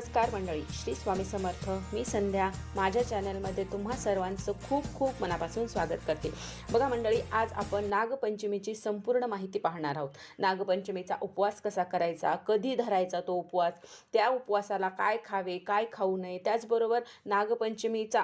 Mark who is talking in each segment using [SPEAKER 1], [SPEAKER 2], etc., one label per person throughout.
[SPEAKER 1] नमस्कार मंडळी. श्री स्वामी समर्थ. मी संध्या. माझ्या चॅनलमध्ये तुम्हा सर्वांचं खूप खूप मनापासून स्वागत करते. बघा मंडळी आज आपण नागपंचमीची संपूर्ण माहिती पाहणार आहोत. नागपंचमीचा उपवास कसा करायचा? कधी धरायचा तो उपवास? त्या उपवासाला काय खावे काय खाऊ नये? त्याचबरोबर नागपंचमीचा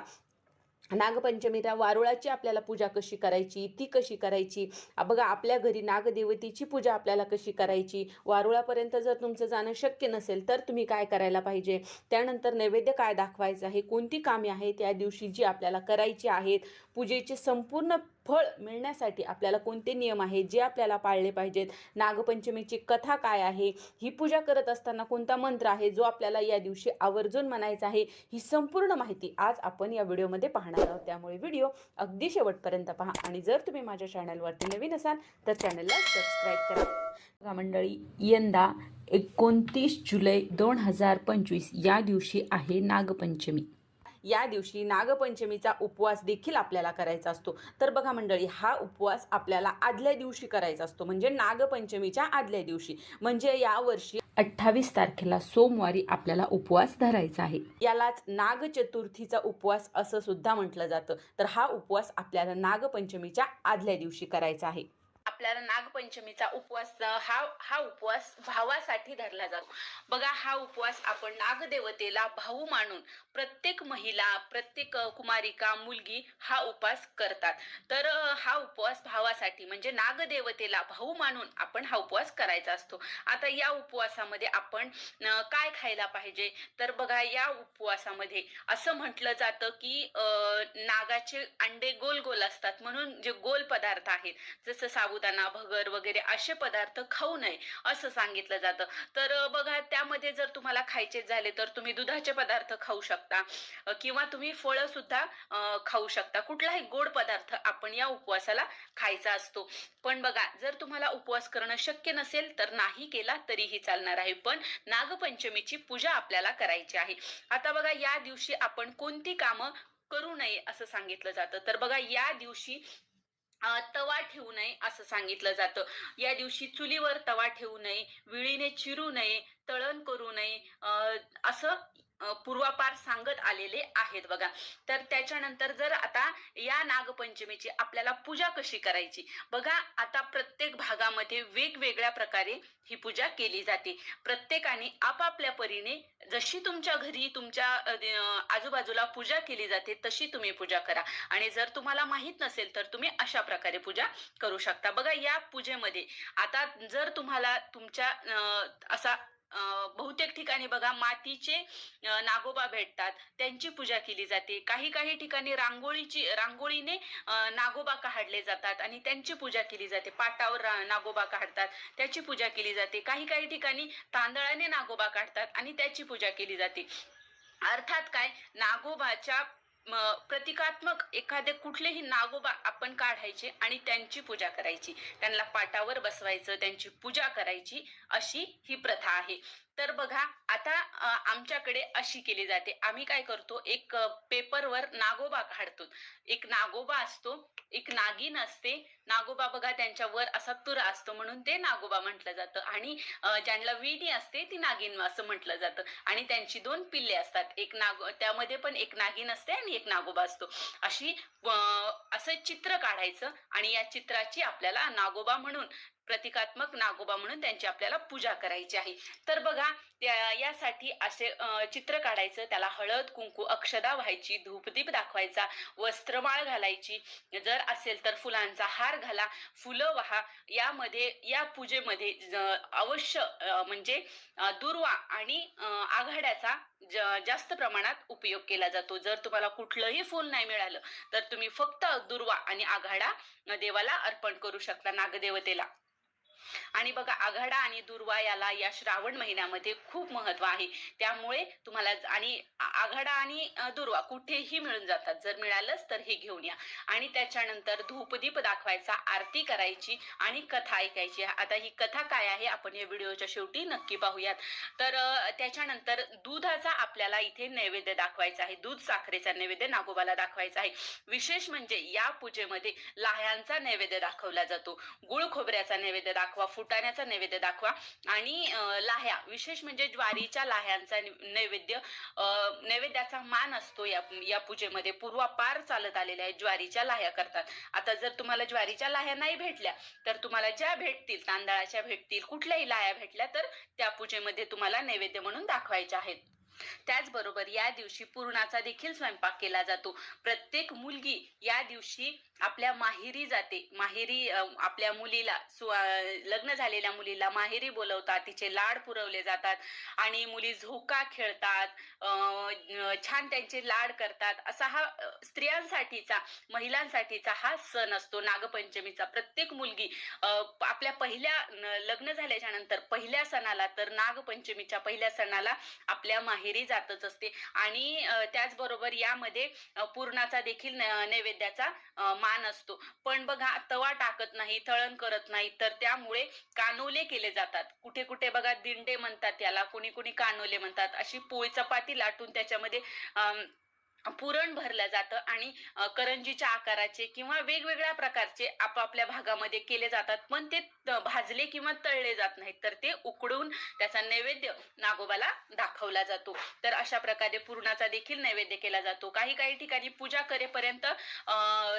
[SPEAKER 1] नागपंचमीला वारुळाची आपल्याला पूजा कशी करायची ती कशी करायची? बघा आपल्या घरी नागदेवतेची पूजा आपल्याला कशी करायची? वारुळापर्यंत जर तुमचं जाणं शक्य नसेल तर तुम्ही काय करायला पाहिजे? त्यानंतर नैवेद्य काय दाखवायचं आहे? कोणती कामे आहेत? त्या दिवशी जी आपल्याला करायची आहेत पूजेचे संपूर्ण फळ मिळण्यासाठी आपल्याला कोणते नियम आहेत जे आपल्याला पाळले पाहिजेत. नागपंचमीची कथा काय आहे? ही पूजा करत असताना कोणता मंत्र आहे? जो आपल्याला या दिवशी आवर्जून म्हणायचा आहे? ही संपूर्ण माहिती आज आपण या व्हिडिओमध्ये पाहणार आहोत. त्यामुळे व्हिडिओ अगदी शेवटपर्यंत पहा. आणि जर तुम्ही माझ्या चॅनलवरती नवीन असाल तर चॅनलला सबस्क्राईब करा. बघा मंडळी यंदा एकोणतीस जुलै दोन हजार पंचवीस या दिवशी आहे नागपंचमी. या दिवशी नागपंचमीचा उपवास देखील आपल्याला करायचा असतो. तर बघा मंडळी हा उपवास आपल्याला आदल्या दिवशी करायचा असतो. म्हणजे नागपंचमीच्या आदल्या दिवशी. म्हणजे यावर्षी अठ्ठावीस तारखेला सोमवारी आपल्याला उपवास धरायचा आहे. यालाच नागचतुर्थीचा उपवास असं सुद्धा म्हटलं जातं. तर हा उपवास आपल्याला नागपंचमीच्या आदल्या दिवशी करायचा आहे. आपल्याला नागपंचमीचा उपवास हा हा उपवास भावासाठी धरला जातो. बघा हा उपवास आपण नागदेवतेला भाऊ मानून प्रत्येक महिला प्रत्येक कुमारिका मुलगी हा उपवास करतात. तर हा उपवास भावासाठी म्हणजे नागदेवतेला भाऊ मानून आपण हा उपवास करायचा असतो. आता या उपवासामध्ये आपण काय खायला पाहिजे? तर बघा या उपवासामध्ये असं म्हटलं जातं की नागाचे अंडे गोल गोल असतात. म्हणून जे गोल पदार्थ आहेत जसं साबुदाणा भगर वगैरे असे पदार्थ खाऊ नये असं सांगितलं जातं. तर बघा त्यामध्ये जर तुम्हाला खायचे झाले तर तुम्ही दुधाचे पदार्थ खाऊ शकता. किंवा तुम्ही फळं सुद्धा खाऊ शकता. कुठलाही गोड पदार्थ आपण या उपवासाला खायचा असतो. पण बघा जर तुम्हाला उपवास करणं शक्य नसेल तर नाही केला तरीही चालणार आहे. पण नागपंचमीची पूजा आपल्याला करायची आहे. आता बघा या दिवशी आपण कोणती कामं करू नये असं सांगितलं जातं. तर बघा या दिवशी तवा ठेवू नये असं सांगितलं जातं. या दिवशी चुलीवर तवा ठेवू नये विळीने चिरू नये तळण करू नये. असं पूर्वापार सांगत आलेले आहेत बघा. तर त्याच्यानंतर जर आता या नागपंचमीची आपल्याला पूजा कशी करायची? बघा आता प्रत्येक भागामध्ये वेगवेगळ्या प्रकारे ही पूजा केली जाते. प्रत्येकाने आपापल्या परीने जशी तुमच्या घरी तुमच्या आजूबाजूला पूजा केली जाते तशी तुम्ही पूजा करा. आणि जर तुम्हाला माहीत नसेल तर तुम्ही अशा प्रकारे पूजा करू शकता. बघा या पूजेमध्ये आता जर तुम्हाला तुमच्या असा बहुतेक ठिकाणी बघा मातीचे नागोबा भेटतात. त्यांची पूजा केली जाते. काही काही ठिकाणी रांगोळीची रांगोळीने नागोबा काढले जातात आणि त्यांची पूजा केली जाते. पाटावर रा- नागोबा काढतात. त्याची पूजा केली जाते. काही काही ठिकाणी तांदळाने नागोबा काढतात आणि त्याची पूजा केली जाते. अर्थात काय? नागोबाच्या प्रतिकात्मक एखादे कुठलेही नागोबा आपण काढायचे आणि त्यांची पूजा करायची. त्यांना पाटावर बसवायचं त्यांची पूजा करायची अशी ही प्रथा आहे. तर बघा आता आमच्याकडे अशी केली जाते. आम्ही काय करतो एक पेपरवर नागोबा काढतो. एक नागोबा असतो एक नागिन असते. नागोबा बघा त्यांच्यावर असा तुरा असतो म्हणून ते नागोबा म्हटलं जातं. आणि ज्यांना विडी असते ती नागिन असं म्हटलं जातं. आणि त्यांची दोन पिल्ले असतात. एक नाग त्यामध्ये पण एक नागिन असते आणि एक नागोबा असतो. अशी असं चित्र काढायचं आणि या चित्राची आपल्याला नागोबा म्हणून प्रतिकात्मक नागोबा म्हणून त्यांची आपल्याला पूजा करायची आहे. तर बघा त्या- यासाठी असे चित्र काढायचं त्याला हळद कुंकू अक्षदा व्हायची धूपदीप दाखवायचा वस्त्रमाळ घालायची. जर असेल तर फुलांचा हार घाला फुलं वाहा. यामध्ये या पूजेमध्ये अवश्य म्हणजे दुर्वा आणि आघाड्याचा ज- जास्त प्रमाणात उपयोग केला जातो. जर तुम्हाला कुठलंही फूल नाही मिळालं तर तुम्ही फक्त दुर्वा आणि आघाडा देवाला अर्पण करू शकता नागदेवतेला. आणि बघा आघाडा आणि दुर्वा याला या श्रावण महिन्यामध्ये खूप महत्त्व आहे. त्यामुळे तुम्हाला आणि आघाडा आणि दुर्वा कुठेही मिळून जातात. जर मिळालंच तर हे घेऊन या. आणि त्याच्यानंतर धूपदीप दाखवायचा आरती करायची आणि कथा ऐकायची. आता ही कथा काय आहे आपण या व्हिडिओच्या शेवटी नक्की पाहूयात. तर त्याच्यानंतर दुधाचा आपल्याला इथे नैवेद्य दाखवायचा आहे. दूध साखरेचा नैवेद्य नागोबाला दाखवायचा आहे. विशेष म्हणजे या पूजेमध्ये लाह्यांचा नैवेद्य दाखवला जातो. गुळ खोबऱ्याचा नैवेद्य दाखव दाखवा फुटाण्याचा नैवेद्य दाखवा आणि लाह्या विशेष म्हणजे ज्वारीच्या लाह्यांचा नैवेद्य नैवेद्याचा मान असतो या या पूजेमध्ये. पूर्वापार चालत आलेल्या आहेत ज्वारीच्या लाह्या करतात. आता जर तुम्हाला ज्वारीच्या लाह्या नाही भेटल्या तर तुम्हाला ज्या भेटतील तांदळाच्या भेटतील कुठल्याही लाह्या भेटल्या तर त्या पूजेमध्ये तुम्हाला नैवेद्य म्हणून दाखवायच्या आहेत. त्याचबरोबर या दिवशी पुरणाचा देखील स्वयंपाक केला जातो. प्रत्येक मुलगी या दिवशी आपल्या माहेरी जाते. माहेरी आपल्या मुलीला सु- लग्न झालेल्या मुलीला माहेरी बोलवतात. तिचे लाड पुरवले जातात आणि मुली झोका खेळतात छान त्यांचे लाड करतात. असा हा स्त्रियांसाठीचा महिलांसाठीचा हा सण असतो. नागपंचमीचा. प्रत्येक मुलगी आपल्या पहिल्या लग्न झाल्याच्यानंतर पहिल्या सणाला तर नागपंचमीच्या पहिल्या सणाला आपल्या माहेरी जातच असते. आणि त्याचबरोबर यामध्ये पूर्णाचा देखील नैवेद्याचा मान असतो. पण बघा तवा टाकत नाही तळण करत नाही तर त्यामुळे कानोले केले जातात. कुठे कुठे बघा दिंडे म्हणतात याला कोणी कोणी कानोले म्हणतात. अशी पोळी चपाती लाटून त्याच्यामध्ये अं, पुरण भरलं जातं आणि करंजीच्या आकाराचे किंवा वेगवेगळ्या प्रकारचे आपापल्या भागामध्ये केले जातात. पण ते त- भाजले किंवा तळले जात नाहीत. तर ते उकडून त्याचा नैवेद्य नागोबाला दाखवला जातो. तर अशा प्रकारे पुरणाचा देखील नैवेद्य केला जातो. काही काही ठिकाणी पूजा करेपर्यंत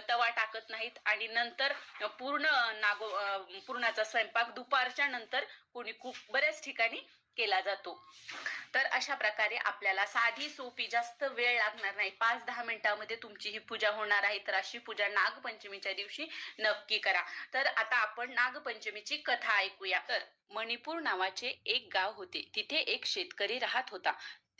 [SPEAKER 1] तवा टाकत नाहीत आणि नंतर पूर्ण नागो पुरणाचा पूर्णाचा स्वयंपाक दुपारच्या नंतर कोणी खूप बऱ्याच ठिकाणी केला जातो. तर अशा प्रकारे आपल्याला साधी सोपी जास्त वेळ लागणार नाही. पाच दहा मिनिटामध्ये तुमची ही पूजा होणार आहे. तर अशी पूजा नागपंचमीच्या दिवशी नक्की करा. तर आता आपण नागपंचमीची कथा ऐकूया. तर मणिपूर नावाचे एक गाव होते. तिथे एक शेतकरी राहत होता.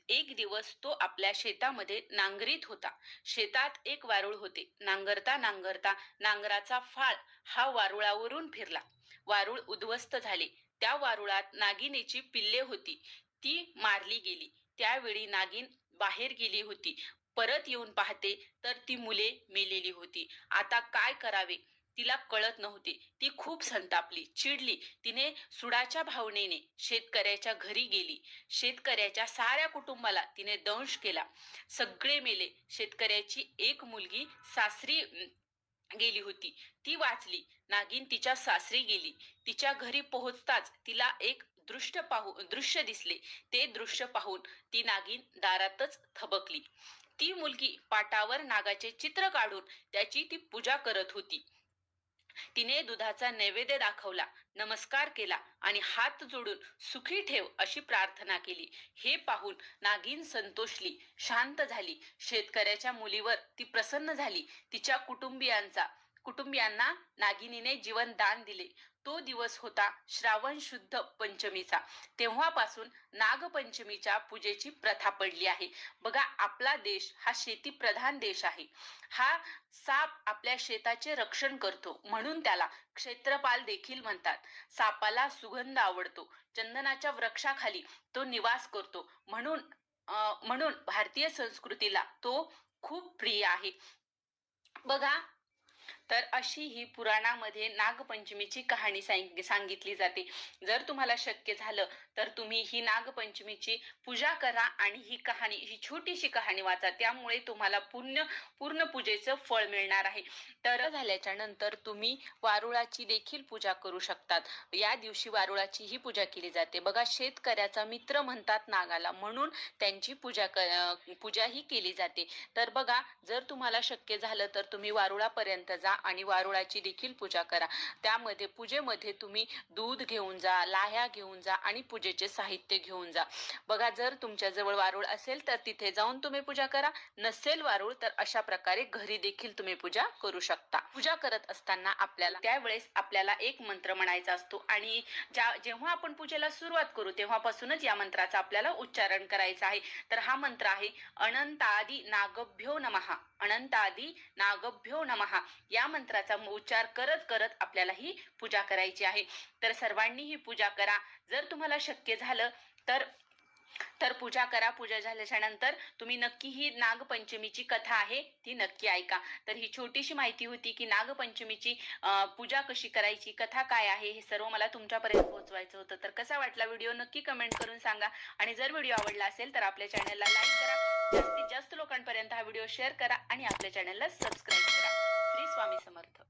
[SPEAKER 1] एक दिवस तो आपल्या शेतामध्ये नांगरीत होता. शेतात एक वारुळ होते. नांगरता नांगरता नांगराचा फाळ हा वारुळावरून फिरला. वारुळ उद्ध्वस्त झाले. त्या वारुळात नागिनीची पिल्ले होती. ती मारली गेली. त्यावेळी नागिन बाहेर गेली होती. परत येऊन पाहते तर ती मुले मेलेली होती. आता काय करावे? तिला कळत नव्हते. ती खूप संतापली चिडली. तिने सुडाच्या भावनेने शेतकऱ्याच्या घरी गेली. शेतकऱ्याच्या साऱ्या कुटुंबाला तिने दंश केला. सगळे मेले. शेतकऱ्याची एक मुलगी सासरी गेली होती. ती वाचली. नागिन तिच्या सासरी गेली. तिच्या घरी पोहोचताच तिला एक दृश्य पाहू दृश्य दिसले. ते दृश्य पाहून ती नागिन दारातच थबकली. ती मुलगी पाटावर नागाचे चित्र काढून त्याची ती पूजा करत होती. तिने दुधाचा नैवेद्य दाखवला नमस्कार केला आणि हात जोडून सुखी ठेव अशी प्रार्थना केली. हे पाहून नागिन संतोषली शांत झाली. शेतकऱ्याच्या मुलीवर ती प्रसन्न झाली. तिच्या कुटुंबियांचा कुटुंबियांना नागिनीने जीवन दान दिले. तो दिवस होता श्रावण शुद्ध पंचमीचा. तेव्हापासून नागपंचमीच्या पूजेची प्रथा पडली आहे. बघा आपला देश हा शेती प्रधान देश आहे. हा साप आपल्या शेताचे रक्षण करतो. म्हणून त्याला क्षेत्रपाल देखील म्हणतात. सापाला सुगंध आवडतो. चंदनाच्या वृक्षाखाली तो निवास करतो. म्हणून म्हणून भारतीय संस्कृतीला तो खूप प्रिय आहे. बघा तर अशी ही पुराणामध्ये नागपंचमीची कहाणी सांग- सांगितली जाते. जर तुम्हाला शक्य झालं तर तुम्ही ही नागपंचमीची पूजा करा आणि ही कहाणी ही छोटीशी कहाणी वाचा. त्यामुळे तुम्हाला पुण्य पूर्ण पूजेचं फळ मिळणार आहे. तर झाल्याच्यानंतर तुम्ही वारुळाची देखील पूजा करू शकतात. या दिवशी वारुळाची ही पूजा केली जाते. बघा शेतकऱ्याचा मित्र म्हणतात नागाला म्हणून त्यांची पूजा क पूजा ही केली जाते. तर बघा जर तुम्हाला शक्य झालं तर तुम्ही वारुळापर्यंत जा आणि वारुळाची देखील पूजा करा. त्यामध्ये पूजेमध्ये तुम्ही दूध घेऊन जा लाह्या घेऊन जा आणि पूजेचे साहित्य घेऊन जा. बघा जर तुमच्याजवळ वारुळ असेल तर तिथे जाऊन तुम्ही पूजा करा. नसेल वारुळ तर अशा प्रकारे घरी देखील तुम्ही पूजा करू शकता. पूजा करत असताना आपल्याला त्यावेळेस आपल्याला एक मंत्र म्हणायचा असतो आणि ज्या जेव्हा आपण पूजेला सुरुवात करू तेव्हापासूनच या मंत्राचा आपल्याला उच्चारण करायचं आहे. तर हा मंत्र आहे अनंतादी नागभ्यो नमहा अनंतादी नागभ्यो नमहा या मंत्राचा उच्चार करत करत आपल्याला ही पूजा करायची आहे. तर सर्वांनी ही पूजा करा. जर तुम्हाला शक्य झालं तर तर पूजा करा. पूजा झाल्याच्यानंतर तुम्ही नक्की ही नागपंचमीची कथा आहे ती नक्की ऐका. तर ही छोटीशी माहिती होती की नागपंचमीची पूजा कशी करायची कथा काय आहे हे सर्व मला तुमच्यापर्यंत पोहोचवायचं होतं. तर कसा वाटला व्हिडिओ नक्की कमेंट करून सांगा. आणि जर व्हिडिओ आवडला असेल तर आपल्या चॅनलला लाईक करा. जास्तीत जास्त लोकांपर्यंत हा व्हिडिओ शेअर करा आणि आपल्या चॅनलला सबस्क्राईब करा. स्वामी समर्थ.